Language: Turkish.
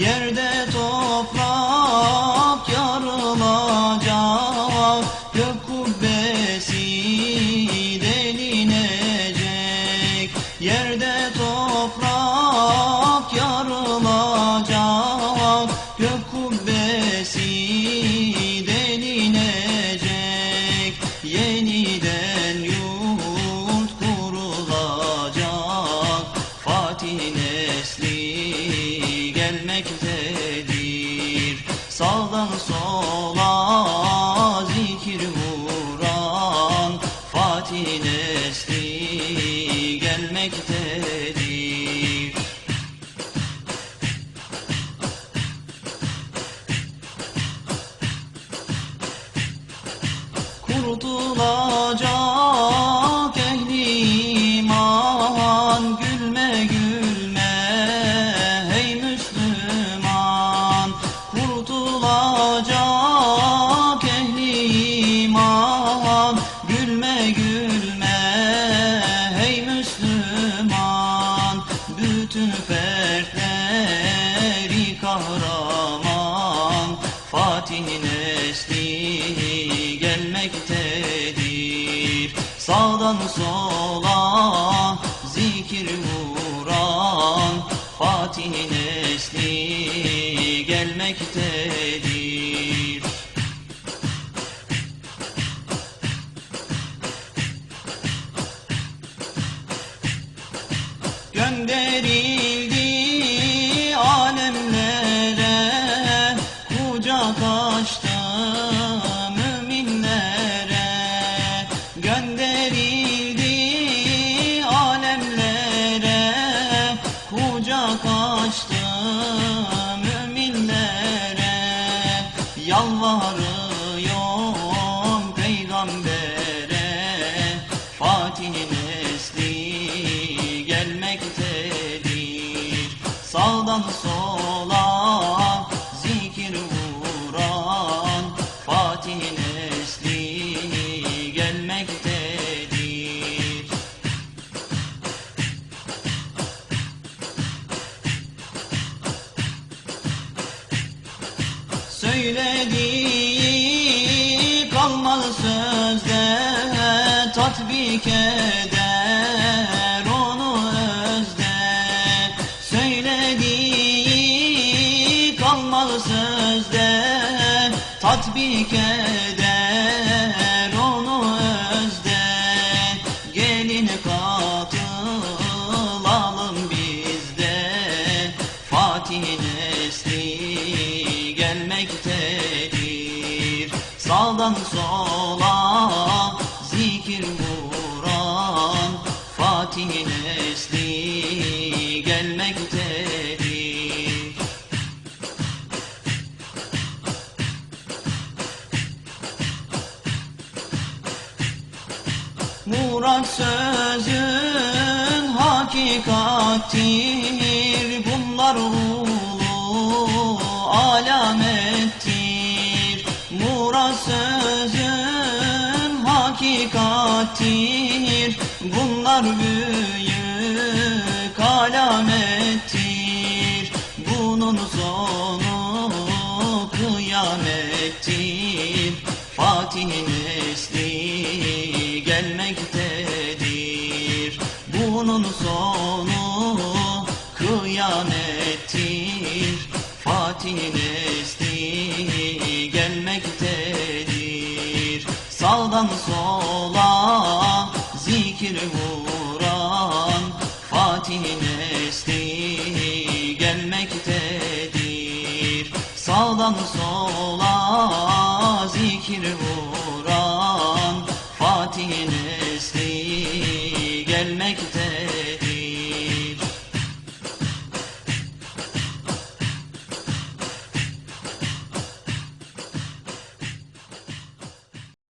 Yerde toprak yarılacak Gök kubbesi delinecek Yerde toprak yarılacak Gök kubbesi delinecek Yeniden gelmektedir Sağdan sola fertleri kahraman. Fatih nesli gelmektedir. Sağdan sola zikir vuran Fatih nesli gelmektedir. Gönderildi Yalvarıyorum peygambere Fatih nesli gelmektedir. Sağdan sola Söylediği kalmaz sözde tatbik eder onu özde. Söylediği kalmaz sözde tatbik eder onu özde. Gelin katılalım Sağdan sola zikir vuran Fatih nesli gelmektedir Murat sözün hakikattir hakikattir Bunlar büyük alamettir. Bunun sonu kıyamettir. Fatih nesli gelmektedir. Bunun sonu kıyamettir. Fatih nesli Sağdan sola zikir vuran Fatih nesli gelmektedir. Sağdan sola zikir vuran